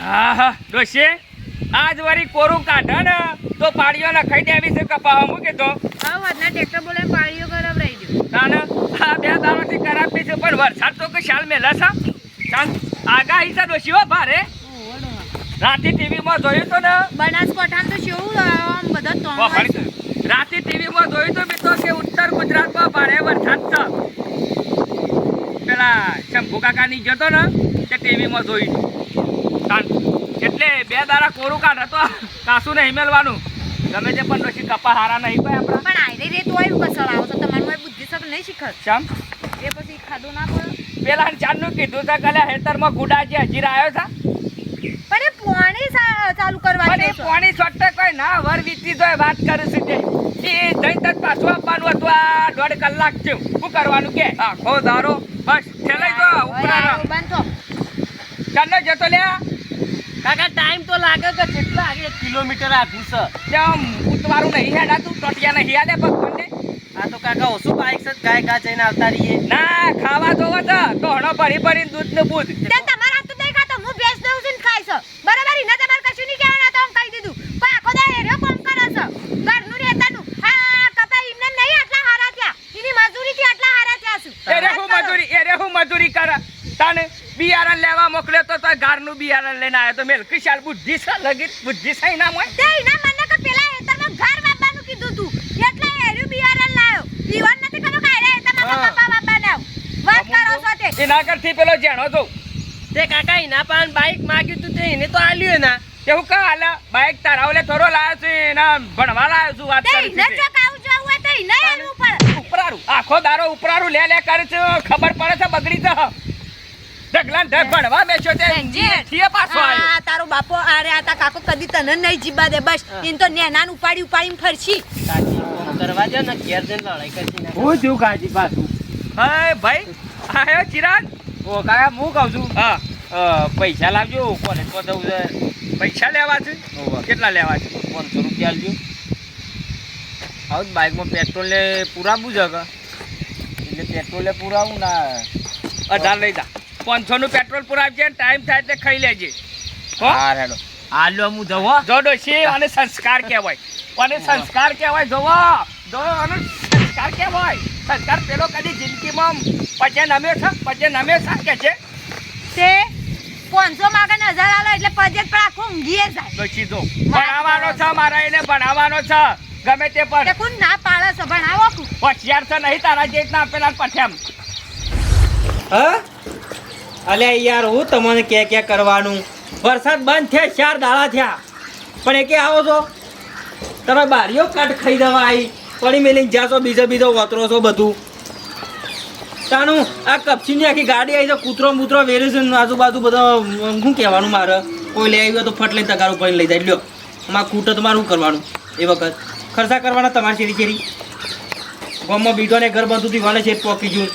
હા હા ડોશી આજ વરી કોરું કાઢે ને? તો પાડીઓ ને ખાઈ દેવી છે કપાવા મૂકે તો હવે વધના ટ્રેક્ટર બોલે રહી ગયો. તાને આ બે દાડાથી ખરાબ છે પણ વરસાદ તો કે શાલ મેલા છે. ચાલ આગાહી છે ડોશી હો ભારે. રાતે ટીવીમાં જોયું તો ને? બનાસકાંઠામાં તો કેવું આમ બધા તો. રાતે ટીવીમાં જોયું તો મિત્રો કે ઉત્તર ગુજરાતમાં ભારે વરસાદ છે. પેલા શંભુ કાકા ની જતો ને તે ટીવીમાં જોયું તાન. એટલે બે દારા કોરું કાઢ હતો. કાસુ નહીં મેલવાનું ગમે તે પણ પછી કપા હારા નહીં કોઈ આપણા. પણ આઈ રે તો આવ્યું કસળ આવો તો તમારું બુદ્ધિ સર નહીં શીખત શ્યામ એ પછી ખાધું ના પડે. પેલા ચાંદનું કીધું છે કલે હેતરમાં ગુડા જ્યાં હજી આવ્યો છે? પણ એ પોણી ચાલુ કરવા પણ એ પોણી સોટે કોઈ ના વર વીતી તો વાત કરે છે તે. એ જઈ તક પાછું આપવાનું હતું આ દોઢ કલાક છે શું કરવાનું કે? આખો દારો. બસ છેલ્લે જો ઉપરા બંધો ચાલો જતો લ્યા. કાકા ટાઈમ તો લાગે કે કેટલા આગે એક કિલોમીટર આખું છે. ત્યાં ઉતવારું નહીં હેડાતું ટોટિયા નહીં હેડે ભગવાનને? આ તો કાકા ઓછું બાઈક છે ગાય ગા જઈને આવતા રહીએ. ના ખાવા જોવો છે. તો હણો ભરી ભરી દૂધ ને બૂધ. તે તમારા હાથ તો નહીં ખાતો હું ભેંસ દઉં છું ને ખાય છે. બરાબર ઈને તમારે કશું નહીં કહેવાના તો હું કહી દીધું. પણ આખો દા એર્યો કામ કરે છે. ઘરનું રહેતાનું હા કપા એમને નહીં આટલા હારા થયા. એની મજૂરીથી આટલા હારા થયા છું. એ રે હું મજૂરી એ રે હું મજૂરી કરે. તને બિયારણ લેવા મોકલ્યો તો તોય ઘરનું બિયારણ લઈને આવ્યો તો મેલ કિશાલ બુદ્ધિ છે લગી બુદ્ધિ છે ના મોય તે ના મને કે પેલા હેતરમાં ઘર વાપવાનું કીધું તું. એટલે એર્યું બિયારણ લાયો. ઈવન નથી ખબર કાયરે હેતરમાં બાપા બાપા ને વાત કરો છો તે. એના કરથી પેલો જેણો તો તે કાકા એના પાન બાઈક માગ્યું તું તે એને તો આલ્યું ના એવું કા હાલે બાઈક તારા ઓલે થોડો લાવ્યો છું એના ભણવા લાયો છું વાત કરી છે ચોક આવું જવું હોય તે એનું પડે. ઉપરારું. આખો દારો ઉપરારું લે લે કરે છે ખબર પડે છે બગડી છે ઢગલા ઢગ ભણવા બેસ્યો છે. બેનજી. પાછો આવ્યો. આ તારો બાપો અરે આ તા કાકો કદી તને નહીં જીબા દે બસ. ઇન તો નેનાન ઉપાડી ઉપાડીને ફરશી. કરવા દે ને ઘેર જઈને લડાઈ કરી ના હું જો કાજી પાછું. હાય ભાઈ આયો ચિરાગ ઓ કાકા હું કહું છું હા. પૈસા લાવજો કોલેજમાં જવું છે. પૈસા લેવા છે? કેટલા લેવા છે? પાંચસો રૂપિયા લેજો આવું જ બાઇકમાં પેટ્રોલ ને પુરાવું છે એટલે પેટ્રોલ પુરાવું ના અઢાર લઈ જા. પાંચસો નું પેટ્રોલ પુરાવજે ટાઈમ થાય એટલે ખાઈ લેજે. હો? હા રેડો. આલો હું જવું હો. જો અને સંસ્કાર કહેવાય. અને સંસ્કાર કહેવાય જોવો જો અને સંસ્કાર કહેવાય. સંસ્કાર પેલો કદી જિંદગીમાં પચે નમે છે પચે નમે છે કે છે? તે પાંચસો માગે નજર આલો એટલે પછી પણ આખું ઊંઘીએ જાય. પછી જો ભણાવવાનો છે મારા એને ભણાવવાનો છે. ગમે તે પણ. કુન ના પાડે છે ભણાવો. હોશિયાર છે નહીં તારા જેટના રીતના પેલા પઠેમ હા? અલ્યા યાર, હું તમને કે કે કરવાનું? વરસાદ બંધ થયા, ચાર દાડા થયા. પણ એ કે આવો છો? તમે બારીઓ કાટ ખાઈ દેવા આવી પડી મેલી જાશો બીજો બીજો વતરો છો બધું. તાનું આ કપચીની આખી ગાડી આવી છે, કૂતરો મૂતરો વેરી છે આજુબાજુ બધો શું કહેવાનું મારે? કોઈ લઈ આવ્યું તો ફટ લઈને તગારું પડીને લઈ જાય, લ્યો. અમારા કૂટો તો મારું કરવાનું? એ વખત. ખર્ચા કરવાના તમારે શેરી શેરી? ગામમાં બીજો ને ઘર બધું દીવાલે છે, પોકી આમ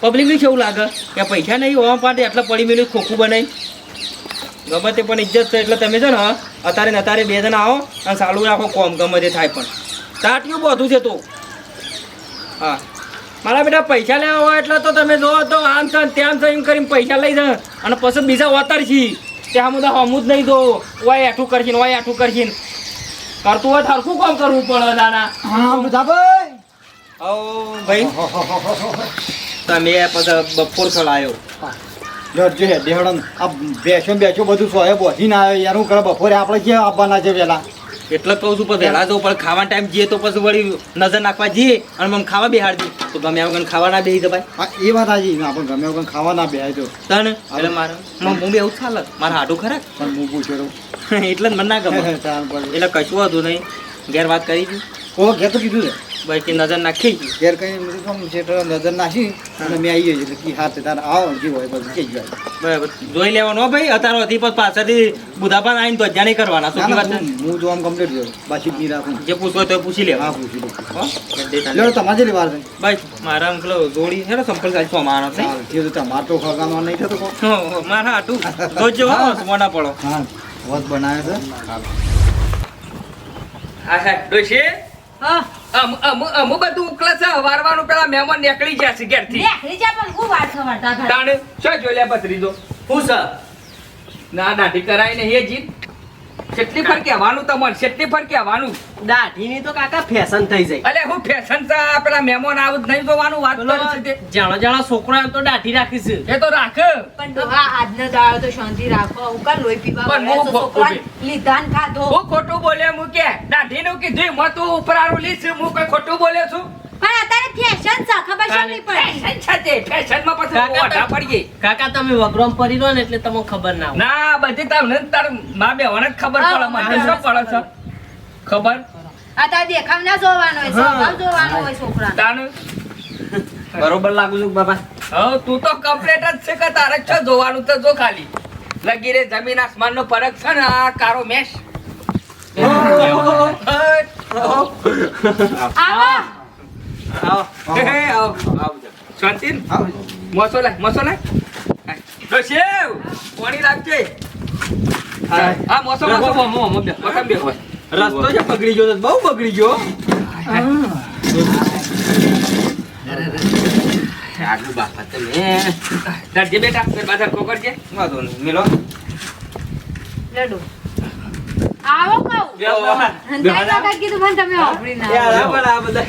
પબ્લિકને કેવું લાગે? કે પૈસા નહીં હોવા માટે એટલે પડી મેલું ખોખું બનાવી ગમે તે પણ ઇજ્જત છે, એટલે તમે છે ને અત્યારે ને અત્યારે બે જણા આવો અને સારું રાખો, કોમ ગમે તે થાય પણ. તાટ્યું બધું છે તો. હા. મારા બેટા, પૈસા લેવા હોય એટલે તો તમે જો, તો આમ છે ત્યાં છે એમ કરીને પૈસા લઈ જાય. અને પછી બીજા વતર છી. ત્યાં બધા હમું જ નહીં દો ઓય આઠું કરશીન ઓય એઠું કરશી કરતું હોય સરખું કામ કરવું પડે દાદા હા બધાભાઈ ઓ ભાઈ તમે પછી બપોર ખલાયો લડજો હે દેહડન આ બેસો બેસો બધું સોએ ના આવે યાર હું કરે બપોરે આપણે ક્યાં આવવાના છે વેલા? એટલે કહું છું પણ વહેલા તો પણ ખાવા ટાઈમ જઈએ તો પછી વળી નજર નાખવા જઈએ અને મને ખાવા બેહાડજો તો ગમે એવું કરીને ખાવા ના બેસી જવાય. હા એ વાત હાજી આપણે ગમે વગર ખાવા ના બેહાય તને? એટલે મારે હું બે એવું ચાલે મારા હાડું ખરા? પણ હું પૂછ્યો એટલે જ મને ના ગમે. એટલે કશું હતું નહીં. ઘેર વાત કરી છું ઓ ઘેર તો કીધું છે. ભાઈ કે નજર નાખી. ઘેર કઈ છે નજર નાખી અને મેં આવી ગયો કે કી હાથ તાર આવો જે હોય બધું કહી જાય બરાબર. જોઈ લેવાનું ભાઈ અત્યારે હતી પણ પાછળથી બુધાપાન આવીને તો નહીં કરવાના. ના શું ના વાત હું હું આમ કમ્પ્લીટ જોઉં બાકી જ નહીં રાખું. જે પૂછો તો પૂછી હા લેવા પૂછી લઉં. હો? લો તમારે જે વાર ભાઈ મારા અંકલ જોડી હેડો સંપર્ક સાહેબ સોમાનો છે. હા તે તો તમારે તો ખગાનો નહીં થતો હો, હો, મારા હાટું. જોજો હો સોના પડો. હા વધ બનાવે છે. હા હા ડોશી હા. અમ બધું ઉકલે છે વારવાનું પેલા મહેમાન નીકળી ગયા છે ઘેરથી. રીજા પણ હું વાત ખબરતા તાણે શું જોઈ લે બત્રીજો હું સર? ના દાઢી કરાય નહીં એ જીત કેટલી ફર કહેવાનું તમારે કેટલી ફર કહેવાનું દાઢીની તો કાકા ફેશન થઈ જાય. અલે હું ફેશન છે પેલા મહેમાન આવું નહીં જોવાનું વાત કરે છે તે. જાણો જાણો છોકરો એમ તો દાઢી રાખીશ એ તો રાખ. પણ આ આજનો દાડો તો શાંતિ રાખો. હું કા લોહી પીવા પણ હું છો? બો- લીધા ને ખાધો? હું ખોટું બોલે હું કે દાઢી નું કીધું હું ઉપરારું લીસ હું કોઈ ખોટું બોલે છું? પણ અત્યારે ફેશન છે ખબર છે નહીં પડી ફેશન છે તે. ફેશનમાં પછી ઓઢા પડીએ કાકા તમે વગરોમ પડી રહો ને એટલે તમને ખબર ના ના બધી તમને તાર મા બેવાને જ ખબર પડે મને શું પડે છે? ખબર? આ તારે દેખાવ ના જોવાનો હોય સ્વભાવ જોવાનો હોય છોકરાનો. તાનું? બરોબર લાગુ છું બાબા? હા તું તો કમ્પ્લેટ જ છે કે તારે છે જોવાનું તો જો ખાલી. લગી રે જમીન આસમાન નો ફરક છે ને આ કારો મેશ. આવો. હે, હે, આવો. શાંતિ? મોસો લાય મોસો લાય તો શેવ લાગજે. હા. મોસો મોસો. મોસો બે રસ્તો જે બગડી ગયો બહુ બગડી ગયો. આગળ બાપા તમે ધરજે બેટા બાધા કો. કરજે વાંધો નહીં. મેલો. લડુ. આવો કહું. અંધાઈ કાકા કીધું પણ તમે વાપરી ના યાર આવો. આ પણ આ બધા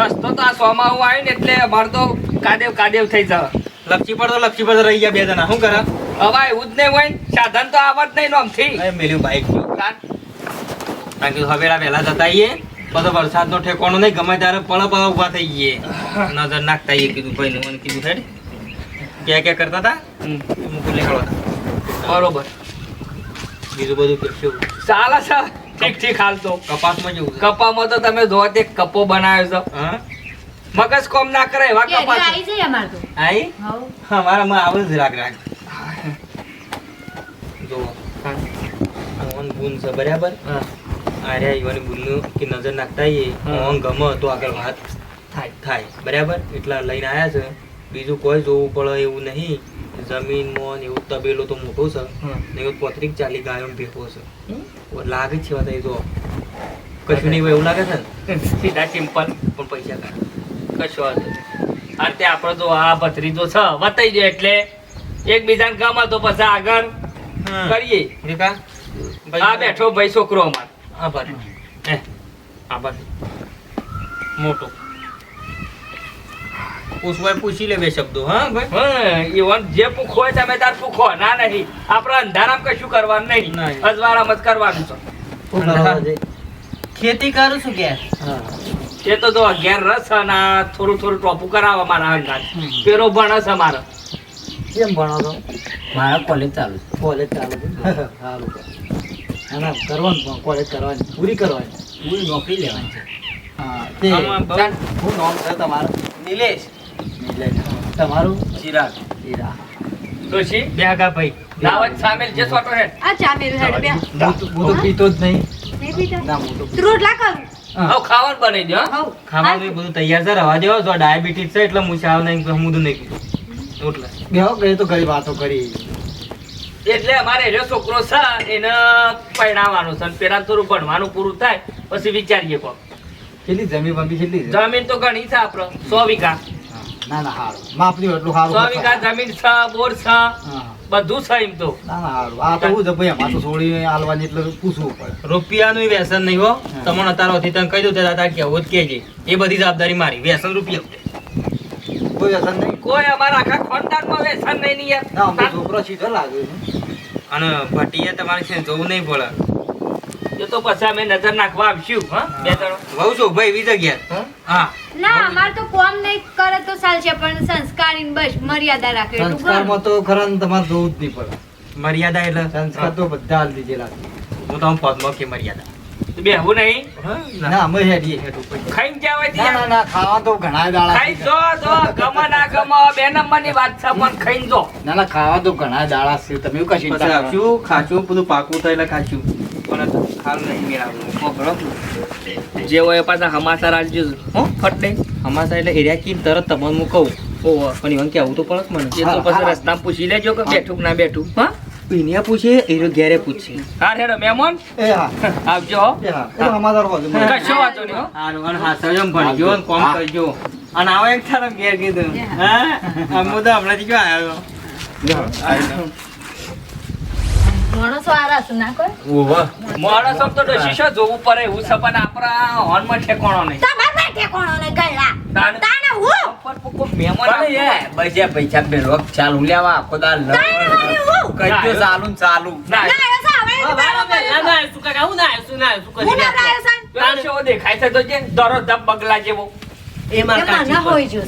રસ્તો તો આ સોમાં હું આવ્યું ને એટલે મારે તો કાદેવ કાદેવ થઈ જાવ લપસી પડતો લપસી પડતો રહી ગયા બે જણા. શું કરે? હવે એવું જ નહીં હોય સાધન તો આવત નહીં નોમથી મેલ્યું બાઈક હવેલા વહેલા જતા આવીએ બધો વરસાદનો ઠેકાણો નહીં ગમે ત્યારે પળ પળ ઊભા થઈ ગઈએ નજર નાખતા આવીએ કીધું ભાઈ નું કીધું હેડ. ક્યાં ક્યાં કરતા હતા? હમ. મૂકું હતા. બરોબર. બીજું બધું કેવું ચાલે છે. ઠીક ઠીક હાલ તો. કપાસમાં જેવું કપામાં તો તમે જોવા તે કપો બનાવ્યો છે. હા? મગજ કોમ ના કરે એવા કપા. આવી જાય અમાર તો. આઈ? હા મારા માં આવે જ રાગ રાગ. જો ઓન બુન છે બરાબર? હા. આર્યા ઈવાની બુનનું કે નજર નાખતા આઈએ. ઓન મોહન ગમે તો આગળ વાત થાય થાય. બરાબર? એટલા લઈને આયા છે. બીજું કોઈ જોવું પડે એવું નહીં. જમીન મોન એવું તબેલો તો મોટો છે. નહીં ને એવું પોત્રીક ચાલી ગાયો ભેગો છે. ઓ લાગે છે વાત એ જો. કશું નહીં એવું લાગે છે ને? સીધા સિમ્પલ પણ પૈસા કાઢ. કશો અને તે આપણો તો આ ભત્રીજો છે વતાઈ જાય એટલે એકબીજાને ગમે તો પછી આગળ કરીએ. આ બેઠો ભાઈ છોકરો અમાર. આભાર આભાર મોટો. પૂછવાય પૂછી લે બે શબ્દો હા ભાઈ? હા ઈવન જે પૂખો હોય તમે તાર પૂખો. ના નહીં. આપણે અંધારામ કશું કરવાનું નહીં. અજવાળામાં જ કરવાનું છે. ખેતી કરું છું કે? એ તો જો અગિયાર રસ અને થોડું થોડું ટોપું કરાવવા મારા અંગાત પેલો ભણસ અમારો કેમ ભણો છો? મારા કોલેજ ચાલુ કોલેજ ચાલુ છે? સારું ના કરવાનું કોલેજ કરવાની પૂરી કરવાની. પૂરી નોકરી લેવાની છે. હા તે. શું નામ છે તમારું? નિલેશ. નિલેશ. તમારું? ચિરાગ. હીરા ડોશી બે ભાઈ સામેલ જે સોટો હે આ ચા મેરું હેડ બે હું તો- પીતો જ નહીં. નહીં પીતા ના હું તો રોટલા કરું હવે ખાવાનું બનાવી દે હો. ખાવાનું બધું તૈયાર છે રવા દેવો જો ડાયાબિટીસ છે એટલે હું ચાવ નહીં હમુદું નહીં પીધું એટલે બેહો ગઈ તો ઘણી વાતો કરી એટલે અમારે જો છોકરો છે એને પરણાવવાનો છે પેલા થોડું ભણવાનું પૂરું થાય પછી વિચારીએ કોક. કેટલી જમીન બમી કેટલી જમીન તો ઘણી છે આપણે સો વીઘા. ના ના સારું માપની એટલું સારું સો વીઘા જમીન છે બોર છે. હા. બધું છે એમ તો. ના ના આ તો હું ભાઈ તો છોડી આલવાની એટલે પૂછવું પડે. રૂપિયાનું વ્યસન નહીં હો. તમને અત્યારથી તને કહી દઉં તે તાર કે જ. કહેજે એ બધી જવાબદારી મારી. વ્યસન રૂપિયા કોઈ વ્યસન નહીં? કોઈ અમારા આખા ખાનદાનમાં વ્યસન નહીં ની ના અમને છોકરો સીધો લાગે અને ભટીએ તમારે છે જોવું નહીં બોલે એ તો પછી અમે નજર નાખવા આવશું હા. બે ત્રણ વહુ છો ભાઈ એવી જગ્યા હા. ના અમાર તો કોમ નહીં કરે તો ચાલશે પણ સંસ્કાર ઇન બસ મર્યાદા રાખે. સંસ્કારમાં તો ખરા તમારે જોવું જ નહીં પડે. મર્યાદા એટલે સંસ્કાર તો બધા હાલ દીધેલા છે હું તો પદમાં કે મર્યાદા. બેહવું નહીં? ના અમે હેડીએ ખાઈને જ્યાં ના ના ખાવા તો ઘણા દાડા ખાઈ જો જો ગમે ના ગમે બે નંબરની વાત છે પણ ખાઈને જો. ના ના ખાવા તો ઘણા દાડા છે. તમે એવું કશી ખાચું બધું પાકું થાય એટલે ખાશું. પણ હાલ નહીં મેળાવું જે હોય પાછા હમાસા રાખજો. હો ફટ અમારા એટલે એરિયા કી તરત તમને હું કહું. ઓહો પણ કે કેવું તો પડે મને? એ તો પછી રસ્તા પૂછી લેજો કે બેઠું કે ના બેઠું. હા? એને પૂછે એરો ઘેરે પૂછે. હા હેડો મેમોન એ હા. આવજો હો. એ હા. હમાસા રોજ કશો વાંધો નહીં. હો હારું અને હાથે જેમ ભણજો ને કોમ કરજો. અને આવો એક તારા ઘેર કીધું. હા. હું? તો હમણાંથી ક્યાં આવ્યો? માણસો આરા છે ના કોઈ તો જોવું પડે ઠેકાણો નહીં. તમાર ઠેકોણો તાણે હું. પણ એ બજે પૈસા ચાલુ લેવા આખો દાર કઈ ચાલુ ચાલુ. ના, બગલા જેવો. એ માર હોય છે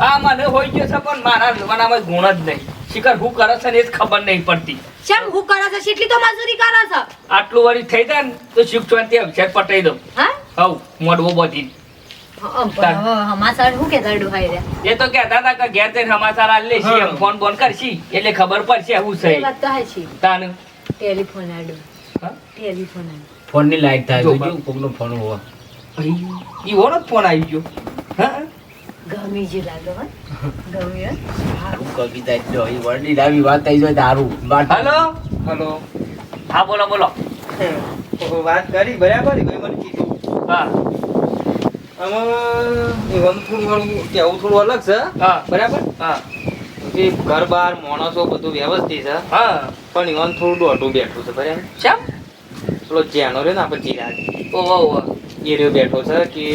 આ મને હોય ગયો છે પણ મારા ગુણ જ નહીં. શિખર હું કરે છે ને એ જ ખબર નહીં પડતી. શેમ હું કરે છે? કેટલી તો મજૂરી કરે છે. આટલું વળી થઈ જાય ને તો શિક્ષણ ચોંતી અભિષેક પટાઈ દઉં. હા? હવ મોડવો બોધી હમાસર હું એ તો કહેતા હતા કે ઘેર જઈને ફોન બોન કરશી? એટલે ખબર પડશે હું એ છે વાત તો હાચી. તાન? ટેલિફોન આડું. ટેલિફોન ફોનની લાઈટ થાય જો કોકનો ફોન હોવા. ઈ ઓનો ફોન આવી ગયો. હા? ગમી જે લાગે હો. ગમી હો. હારું કવિ જાય જો ઈ વરડી લાવી વાત થઈ જાય તારું હલો? હલો. હા બોલો બોલો. વાત કરી બરાબર? એ ભાઈ મને કીધું. હા. આમાં થોડું ઘણું કેવું થોડું અલગ છે હા. બરાબર? હા. એ ઘર બાર માણસો બધું વ્યવસ્થિત છે હા. પણ ઇવન થોડું દોઢું બેઠું છે બરાબર? શેમ થોડો જેનો રહ્યો ને આપણે ઓ ઓહો ઓહો. એ રહ્યો બેઠો છે કે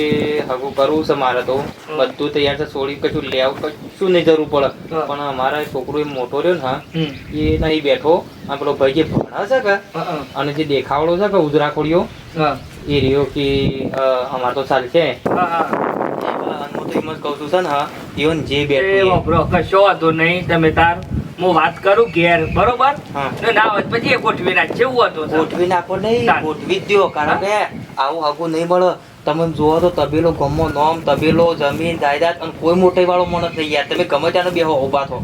હગું કરવું છે મારે તો. બધું તૈયાર છે છોડી કશું લેવું કશું નહીં જરૂર પડે. પણ અમારા છોકરો એ મોટો રહ્યો ને એ નહીં બેઠો. અને પેલો ભાઈ જે ભણા છે કે અને જે દેખાવડો છે કે ઉજરા ખોડીઓ એ રહ્યો કે અમારે તો ચાલશે હા હા. અને હું એમ જ કહું છું છે ને જે એ બેઠું એ- વાપરો કશો વાંધો નહીં તમે તાર હું વાત કરું ઘેર બરોબર. ના હોય પછી એ ગોઠવી નાખ જેવું હતું ગોઠવી નાખો નહીં ગોઠવી જ કારણ કે આવું આગું નહીં મળે. તમે જુઓ તો તબેલો ગમો નોમ તબેલો જમીન જાયદાદ અને કોઈ મોટી વાળો માણસ થઈ ગયા તમે ગમે ત્યાંનો બેહો ઊભા થો.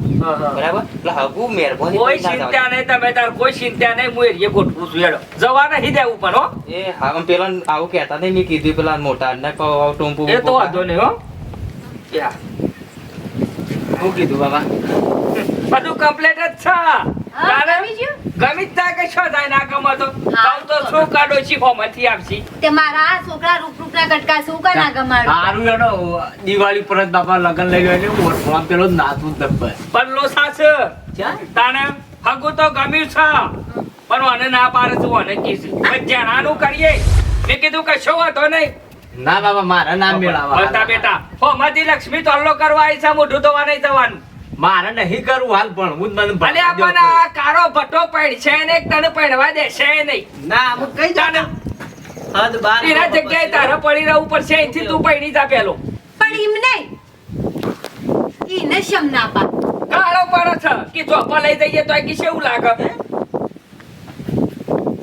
બરાબર? એટલે હગુ મહેરબાની કોઈ ચિંતા નહીં તમે તાર કોઈ ચિંતા નહીં હું એરિયે ગોઠવું છું. હેડો. જવા નહીં દેવું પણ હો. એ હા પેલા આવું કહેતા નહીં મેં કીધું પેલા મોટા ને ટોમ્પુ એ તો વાંધો નહીં હો. શું કીધું બાબા? બધું કમ્પ્લીટ જ છે. ગમી? ગયું ગમી જ થાય કે શું થાય ના ગમે તો? હા, તો શું કાઢો છી હોમાંથી આવશી તે મારા છોકરા રૂપ રૂપના કટકા શું કા ના ગમાડું? હારું એનો દિવાળી પર બાપા લગન લઈ ગયો એટલે ઓળખવા પેલો નાતું દબ્બર પણ લો સાસ તાણે હગું તો ગમ્યું છે પણ મને ના પાડે તું મને કીધું જણાનું કરીએ. મેં કીધું કશો વાંધો નહીં. ના બાબા મારા નામ મેળાવા બેટા. બેટા હોમાંથી લક્ષ્મી તો હલ્લો કરવા આવી છે મોઢું ધોવા નહીં જવાનું. મારે નહીં કરવું હાલ પણ હું મને ભલે આ કારો ભટ્ટો પડશે ને તને પડવા દેશે નહીં. ના હું કઈ જાને હદ બાર એના જગ્યાએ તારે પડી રહેવું પડશે એથી તું પડી જા પેલો. પણ એમ નહીં. ઈને શમ ના પા કાળો પડો છે. કે ચોપા લઈ જઈએ તો કે કેવું લાગે?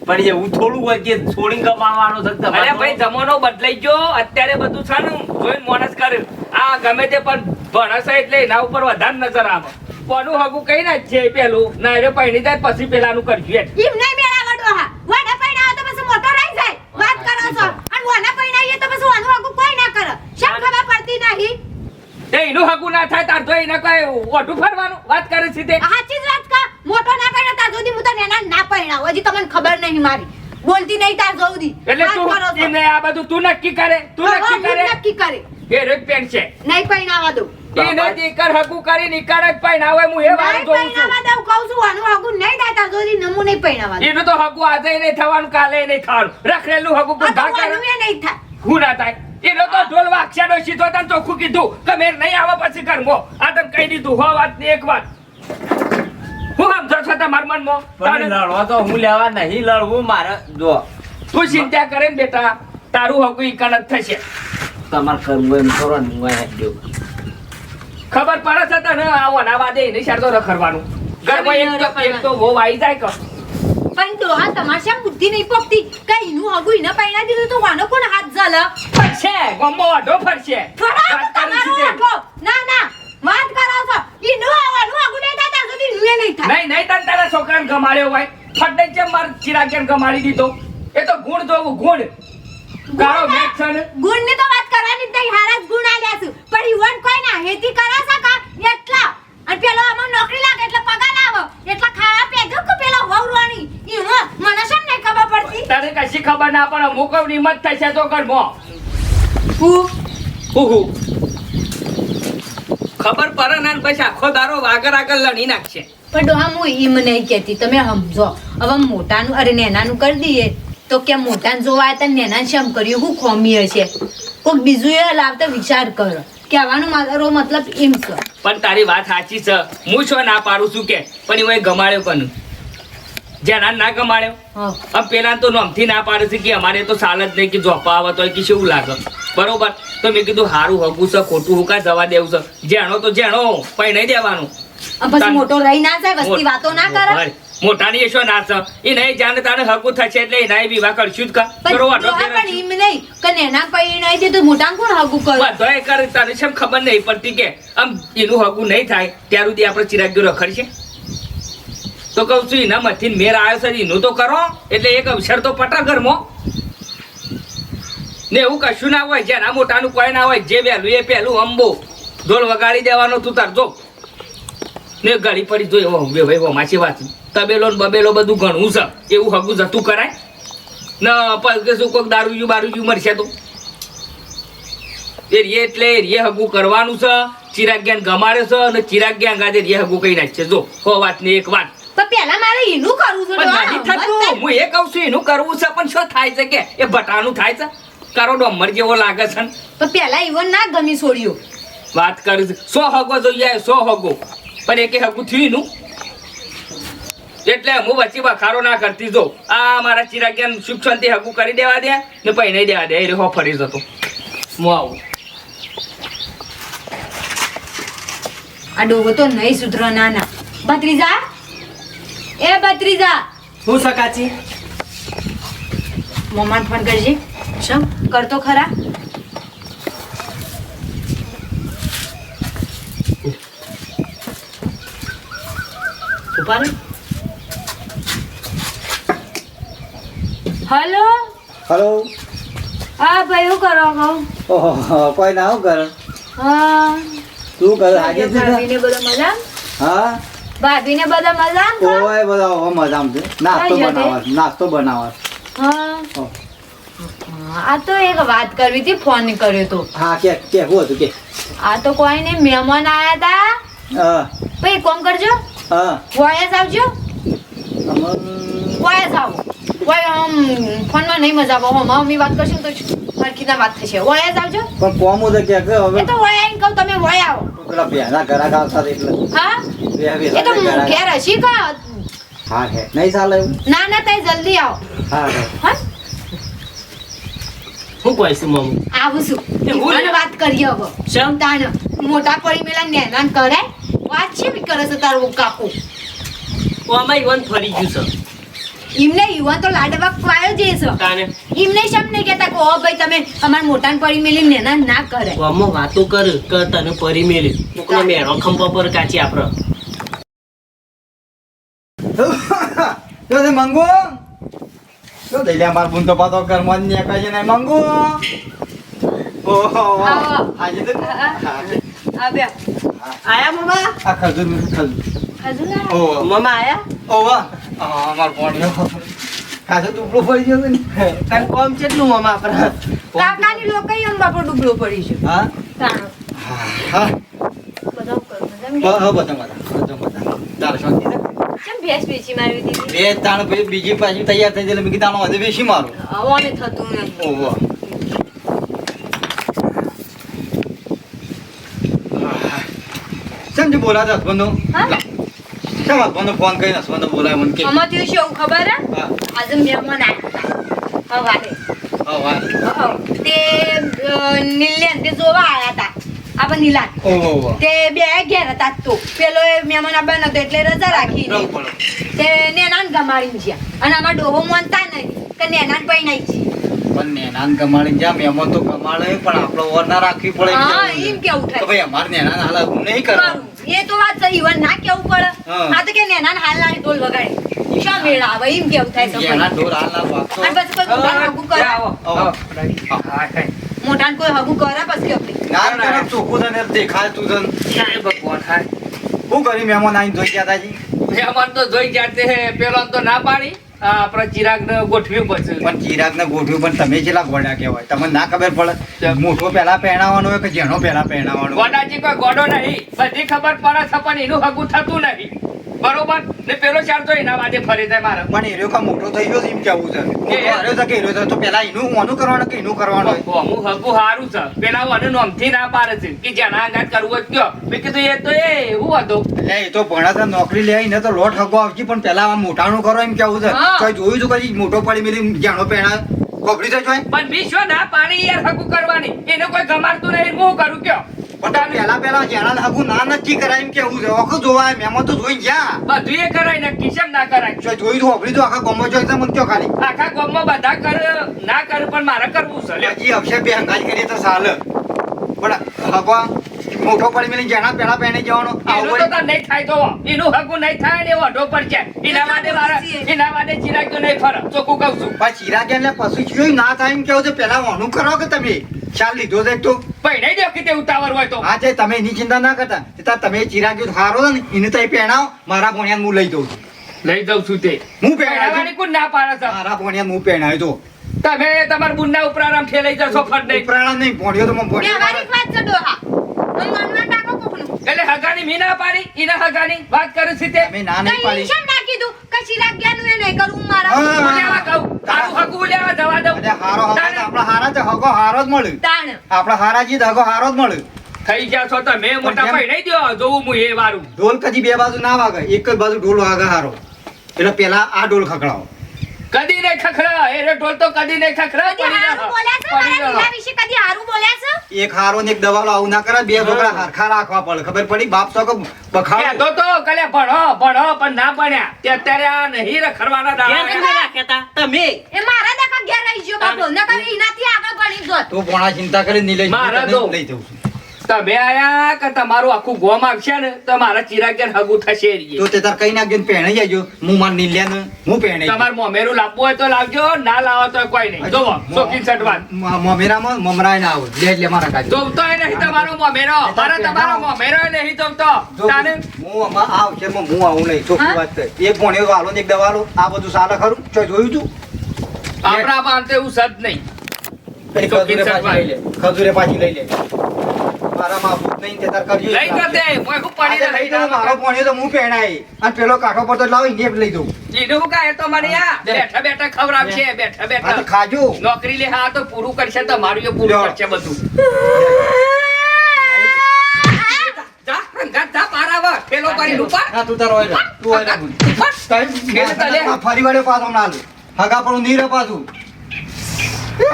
પણ એવું થોડું હોય કે છોડી કમાવાનો થતો અરે ભાઈ જમાનો બદલાઈ ગયો. અત્યારે બધું છે ને જોઈને મોનસ કરે. આ ગમે તે પણ ભણસ એટલે એના ઉપર વધારે નજર આવે. કોનું હગું કઈ ના છે પેલું? ના રે પૈણી જાય પછી પેલાનું કરજો એમ. એમ નહીં મેળાવડો હા. વાડા પૈણા તો પછી મોટો રહી જાય. વાત કરો છો. અને વાના પૈણાઈએ તો પછી વાનું આગું કોઈ ના કરે. શેમ ખબર પડતી નહીં? તે એનું હગું ના થાય તાર તો એને કઈ ઓઢું ફરવાનું? વાત કરે છે તે. સાચી જ વાત કા મોટો ના પૈણા તાર સુધી હું ના પૈણાવ હજી તમને ખબર નહીં મારી. બોલતી નહીં તાર જોઉદી એટલે. તું આ બધું તું નક્કી કરે? તું નક્કી કરે? નક્કી કરે. પેન છે. નહીં પૈણાવા દઉં એને દીકર હગું કરી નીકળ જ પૈણા હોય હું એ વાર જોઉં છું. પૈણાવા દઉં કહું છું વાનું આગું નહીં થાય તાર સુધી નમું નહીં પૈણાવા દઉં એનું તો હગું આજે નહીં થવાનું કાલે નહીં થવાનું. રખડેલું હગું આ તો બધા એ નહીં થાય. હું ના થાય. એનો તો ઢોલ વાક્ષાનો સીધો તને ચોખ્ખું કીધું. કે મેર નહીં આવે પછી કરમો આ તને કહી દીધું હો વાતની એક વાત. હું સમજો છો તમારા મનમાં? તારે- લડવા તો હું લેવા નહીં લડવું મારે જો. તું ચિંતા કરે ને બેટા. તારું હકું ઈકણ જ થશે. તમારે કરવું એમ કરો ને હું અહીં જ ખબર પડે છે તને? આવો ના વાદે નહીં શરતો રખડવાનું. ઘરમાં એક તો એક તો આવી જાય કે. પણ ડોહા તમારે શેમ બુદ્ધિ નહીં પોકતી કઈ નું હગું ઈને પૈણા દીધું તો વાનો કોણ હાથ ઝાલ? ફરશે ગમો વાઢો ફરશે. તમારો આખો ના ના વાત કરો છો. ઈનું આવવાનું હગું નહીં થાય સુધી ઈનું નહીં થાય. નહીં નહીં તને તારા છોકરાને ગમાડ્યો હોય. ફટને ચેમ માર ચિરાગીને ગમાડી દીધો? એ તો ગુણ જોવું ગુણ. ગાળો મેચ છે ને ગુણની તો વાત કરવાની જ નહીં હારા ગુણ આલ્યા છું. પણ ઈવન કોઈ ના હેતી કરે છે કા? એટલા. અને પેલો આમાં નોકરી લાગે એટલે પગાર આવે. એટલા ખાવા પેજો કે પેલો ઈ ઈનો મને શેમ નહીં ખબર પડતી? તને કશી ખબર ના પડે અમુક નિમત થશે તો ઘરમાં હું? હું હું? ખબર પડે ને પછી આખો દારો આગળ આગળ લડી નાખશે. પણ ડોહા હું એમ નહીં કહેતી તમે સમજો. હવે મોટાનું અરે નેનાનું કરી દઈએ. તો કે મોટા જોવા આવ્યા નેના શેમ કર્યું? હું ખોમી હશે કોઈક બીજું એ લાવતા વિચાર કરો. કહેવાનો મારો મતલબ એમ છે. પણ તારી વાત સાચી છે. હું છો ના પાડું છું કે. પણ એ ગમાડ્યો કનું? જેના ના ગમાડ્યો? હવે પેલા તો નોમથી ના પાડે છે કે અમારે તો સાલ જ નહીં કે જોપા આવત હોય કે શું લાગે? બરોબર? તો મેં કીધું સારું હગું છે ખોટું હું કા જવા દેવું છે? જેણો તો જેણો પણ નહીં દેવાનું. મોટો રહી ના જાય વસ્તી વાતો ના કરે? મોટાની એ શું ના છે એ નહીં જાણે તારે હકુ થશે એટલે એના વિવાહ કરશું જ પણ એમ નહીં કે નેના નહીં દે તો મોટાને કોણ હકુ કરે? બધાએ કરે તારે છે ખબર નહીં પડતી કે આમ એનું હકુ નહીં થાય ત્યાર સુધી આપણે ચિરાગ્યો રખડશે? તો કહું છું એના મથી મેર આવ્યો છે એનું તો કરો એટલે એક અવસર તો પટા ઘરમાં. ને એવું કશું ના હોય જેના મોટાનું કોઈ ના હોય જે વહેલું એ પહેલું અંબો. ઢોલ વગાડી દેવાનો તું તારજો ને ગાડી પડી જો એવો હોમાચી વાત તબેલો બબેલો બધું ઘણું છે. એવું હગું જતું કરાય. ન શું કોઈક દારૂજુ બારૂજુ મરશે તો. એ રીએ એટલે રીએ હગું કરવાનું છે. ચિરાગ્યાન ગમાડે છે અને ચિરાગ્યા ગાજે રીએ હગું કહી નાખશે. જો હો વાત ને એક વાત. મારે એનું કરવું છે પણ નથી થતું. હું એ કહું છું એનું કરવું છે પણ શું થાય છે કે? એ ભટાનું થાય છે? કારો ડોમર જેવો લાગે છે. પણ પેલા ઈવન ના ગમી છોડ્યું. વાત કરું છું સો હગો જોઈએ સો હગો. પણ એકે હગું થયું નું? એટલે હું વચ્ચે બખારો ના કરતી. જો આ મારા ચિરાગ્યાન સુખ શાંતિ હગું કરી દેવા દે ને પછી નહીં દેવા દે. એ રહ્યો ફરી જતો. હું આવું. આ ડોગો તો નહીં સુધરો ના ના ભત્રીજા? એ ભત્રીજા! હું સકાચી? મમ્માને ફોન કરજે. શું કરતો ખરા? ઊભા હલો? હલો? હા ભાઈ શું કરો કહું કોઈ ના હું કરો? હા. તું કરે? આજે? ભાભીને બધા મજા હા? ભાભીને બધા મજા ઓય બધા હવે મજામાં છે. નાસ્તો બનાવવા નાસ્તો બનાવવા હા. આ તો એક વાત કરવી હતી ફોન કર્યો તો. હા કે કે હું હતું કે? આ તો કોઈ ને મહેમાન આયા હતા હા. ભાઈ કોમ કરજો. હા. વોયસ આવજો. વોયસ આવો. વોય આમ ફોનમાં નહીં મજા આવે. હમ મમ્મી વાત કરશું તો હરખીના વાત થશે. વોયસ આવજો. પણ કોમ તો કે કે હવે? એ તો વોય આવીને કહું તમે વોય આવો. પેલા બેના ઘરાક આવતા હતા એટલે. હા? એ તો ઘેર હશી કા? હા હે. નહીં ચાલે ના ના તઈ જલ્દી આવો. હા હા. હા? હું કોઈ છું મમ્મી આવું છું. એ હું અને વાત કરીએ હવે. શમ? તાણ. મોટા પડી મેલા નેનાન કરે. વાત છે બી કરે છે તારો કાકુ? અમાઈ વન ફરી ગયું છે. એમને યુવાન તો લાડવા ખવાયો જે છે. એમને શમ નહીં કહેતા કે ઓ ભાઈ તમે અમાર મોટાને પરી મેલી નેના ના કરે. અમો વાતો કર કે તને પરી મેલી. કોકનો મેણો ખંભા પર કાચી આપડે. તો મંગો? તો દઈ લે માર બુન તો પાતો કર મન ને છે ને મંગો? ઓહો. આજે તો આ બે આયા મમા આ ખજૂર. ખજૂર હજુ ઓ મમા મમ્મા આયા? ઓહો. આ માર પોણિયો કાજો ટુકડો પડી ગયો ને તને કોમ કેટલું મમ્મા આપડે કાકાની લોકો એમ બાપો ડૂબલો પડી છે. હા? હા બધા હા હા બધા બધા બધા તારે શાંતિ છે? ભેંસ વેચી મારી દીધી? બે તાણ પછી બીજી પાછી તૈયાર થઈ એટલે મેં કીધું આનો વધુ બેસી મારું. આવો ને થતું નહીં ઓહો. સમજ બોલાતા હસબન્ડનો હા? કેમ હસબન્ડનો ફોન કરીને હસબન્ડનો બોલાય મને કે આમાં થયું એવું ખબર હે? આજે મહેમાન આવ્યા હવારે હા તે અ, તે જોવા આયા હતા આપણે નીલાન. તે બે ઘેર હતા તો. પેલો એ મહેમાન આવવાનો નતો એટલે રજા રાખી તે નેનાન ગમાડીને ગયા અને આમાં ડોહો માનતા નહીં કે નેનાન પૈ નહીં છે. પણ નેનાન ગમાડી જા મહેમાન તો કમાડે પણ આપણે ઓર ના રાખવી પડે હા એમ કેવું થાય. ભાઈ અમારે નેનાન હાલ નહીં કરવાનું કરું. એ તો વાત સહી ઈવન ના કેવું પડે? હા. આ તો કે નેના હાલ ના ઢોલ વગાડે. શા મેળ આવે? એમ કેવું થાય છે નેના ઢોલ હાલ ના વાગતો અને પછી કોઈ મોટા હગુ કરે? મોટાને કોઈ. હગુ કરે પછી આપણે? ના ના ના, ચોખ્ખું તને દેખાય તું તને. જય ભગવાન હાય શું કરી મહેમાન આવીને જોઈ ગયા તાજી? મહેમાન તો જોઈ ગયા હે પેલો તો ના પાડી. આ ચિરાગ ને ગોઠવ્યું પછી પણ ચિરાગ ને ગોઠવ્યું પણ તમે કેટલા ગોડા કહેવાય? તમને ના ખબર પડે? મોટો પહેલા પહેરાવાનો હોય કે જેનો પહેલા પહેરાવાનો હોય? ગોડાજી કોઈ ગોડો નહીં. બધી ખબર પડે છે પણ એનું હગું થતું નહીં. બરોબર? ને પેલો ચાર તો એના વાદે ફરી જાય મારે. પણ એર્યો કા મોટો થઈ ગયો એમ કેવું છે? મોટો છે કે એર્યો છે? તો પેલા એનું ઓનું કરવાનું કે એનું કરવાનું? હું હગું હારું છે. પેલા મને નોમથી ના પાડે છે કે જેના અંગાત કરવો જ કયો. મેં કીધું એ તો એ એવું હતું. એટલે એ તો ભણા છે નોકરી લે ને તો લોટ હગો આવશે પણ પેલા આ મોટાનું કરો એમ કેવું છે. કોઈ જોયું તો કઈ મોટો પડી મેલી જાણો પેણા ગોબડી તો જોય? પણ વિશ્વ ના પાણી યાર હગું કરવાની. એને કોઈ ગમાડતું નહીં હું કરું કયો? પહેલા પહેલા જેણા હગું ના નક્કી કરાય એમ કેવું છે આખું જોવાય મેમાં તો જોઈ ગયા. બધું એ કરાય ને કિસમ ના કરાય? જો જોયું તો તો આખા ગમો જોઈ તો મને કયો ખાલી. આખા ગામમાં બધા કર ના કર પણ મારે કરવું છે. હજી અક્ષર બે હંગાજ કરીએ તો ચાલે પણ હગવા મોટો પડી મેલી જેણા પેડા પહેણી જવાનો એનું તો તાર નહીં થાય તો. એનું હગું નહીં થાય ને ઓઢો પર છે. એના માટે મારા એના માટે ચિરાગ તો નહીં ફરે. ચોખ્ખું કહું છું. પણ ચિરાગ એટલે પશુ જોયું ના થાય એમ કેવું છે? પેલા ઓનું કરો કે તમે? ખ્યાલ લીધો છે તો. પહેણાઈ દો કે તે ઉતાવળ હોય તો. હા તે તમે એની ચિંતા ના કરતા. તે તમે ચિરાગ જો હારો ને એને તો પહેણાવો. મારા ભણ્યા હું લઈ દઉં છું. લઈ જાઉં છું તે. હું પહેણાવાની પહેરાવાની કોણ ના પાડે છે મારા ભણ્યા હું પહેણાવી દઉં. તમે તમારા બુન્ના ઉપરારામ ફેલાઈ જશો ફટ નહીં. ઉપરાણા નહીં ભણ્યો તો મને ભણ્યો વાત છે ડોહા. એટલે હગાની મી પાડી ઈના હગાની વાત કરે છે તે. તમે ના નહીં પાડી. શેમ ના કીધું? કે ચિરાગ એ નહીં કરવું મારા હા. ઉલ્યાવા કહું? તારું હગું ઉલ્યાવા જવા દઉં. અરે હારો હગો તો હારા જ હગો હારો જ મળે તાણ. આપણા હારા જી હગો હારો જ મળે થઈ ગયા છો તમે મોટા ભાઈ નહીં દો જોવું હું એ વારું. ઢોલ કદી બે બાજુ ના વાગે એક જ બાજુ ઢોલ વાગે હારો. એટલે પેલા આ ઢોલ ખકડાવો કદી નહીં ખખડા એ ઢોલ તો કદી નહીં ખખડા કદી પડી હારું બોલ્યા છે રહો. પડી મારા રહો. લીલા વિશે કદી હારું બોલ્યા છે એક હારો ને એક દવાલો આવું ના કરે બે છોકરા હરખા રાખવા પડે. ખબર પડી? બાપ તો કે બખાડો. તો તો કલે ભણો ભણો પણ ના ભણ્યા. તે અત્યારે આ નહીં રખડવાના દાડા તમે રાખ્યા તા? તમે? એ મારા દેખા ઘેર રહી ગયો બાપો. નકર એનાથી આગળ ભણી જોત તું ભણા ચિંતા કરી નીલેશ મારા લઈ જઉં છું. તમે આયા કે તમારું આખું ગોમ આવશે ને તો મારા ચિરાગન હગું થશે તો તે તાર કઈ નાખજો પહેણી જાયજો હું માર નીલ્યા ને હું પહેણી તમારે મોમેરું લાવવું હોય તો લાવજો ના લાવો તો કોઈ નહીં. જોવો શોખીન સટવાન મમેરામાં મમરાય ના આવે લે એટલે મારા કાઢી જોવતો નહીં તમારો મોમેરો. મારા તમારો મોમેરો નહીં જોવતો. તાને હું આમાં આવશે હું આવું નહીં. ચોખ્ખી? વાત એક ભણ્યો વાલો ને એક દવાલો આ બધું સાલે ખરું? ચોય જોયું તું? આપણા પાસે એવું સદ નહીં. ખજૂરે પાછી લઈ લે. ખજૂરે પાછી લઈ લે. મારામાં ભૂત નહીં તે તાર કરજો. લઈ તો દે મોય હું પડી લઈ જાઉં, મારો ભણ્યો તો હું પહેણાય. અને પેલો કાંઠો પર તો લાવી ને લઈ દઉં. ઈનું કાંઈ તો મને આ બેઠા બેઠા ખવડાવશે બેઠા આ તો ખાજો. નોકરી લે હા તો પૂરું કરશે તમારું એ પૂરું કરશે બધું. જા હંગાત જા પાર પેલો કરી ઉપર ના તું તારો હોય તું હોય ને ફરી વાળે પાછો હમણાં હગા પણ નીરે પાછું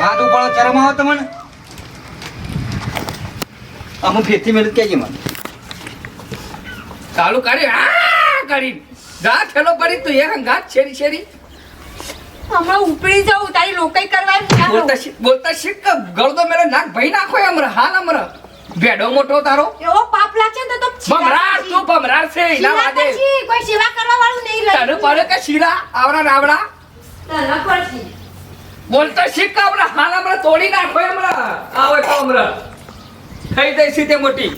હા તું પણ ચરમ આવો તમને અમુક ફેરથી મેળું કહેજે મને. ચાલુ કરી. આ કરી. જા થેલો પડી તું. એ હંગાત છેરી છેરી હમણાં ઉપડી જાઉં. તારી લોકઈ કરવા એમ બોલતા શીખ બોલતા શીખ કે ગળદો મેલો નાક ભઈ નાખો હમણાં હાલ હમણાં ભેડો મોટો તારો. એવો પાપ લાગે ને તો તો ભમરાર તું ભમરાર છે ઇલા વાદે. કોઈ સેવા કરવા વાળું નહીં તને રહ્યું પડે કે શીરા આવડા રાવડા તને પડશે. બોલતા શીખ કે હમણાં હાલ હમણાં તોડી નાખો હમણાં આવે તો હમણાં થઈ જાય સીધે મોટી.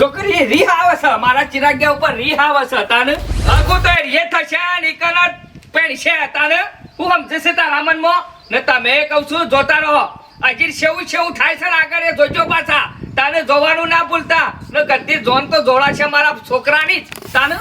છોકરી, રીહ છે. મારા ચિરાગ્યા ઉપર રીહ છે, તાને? આગુ તો એ થશે નીકળા પેણશે તાને? હું સમજે છે તારા મનમાં? ને તમે કહું છું, જોતા રહો. હજી સેવું સેવું થાય છે ને આગળ એ જોજો પાછા. તાને જોવાનું ના ભૂલતા. ને ગદ્દી જોન તો જોડાશે મારા છોકરાની જ. તાને?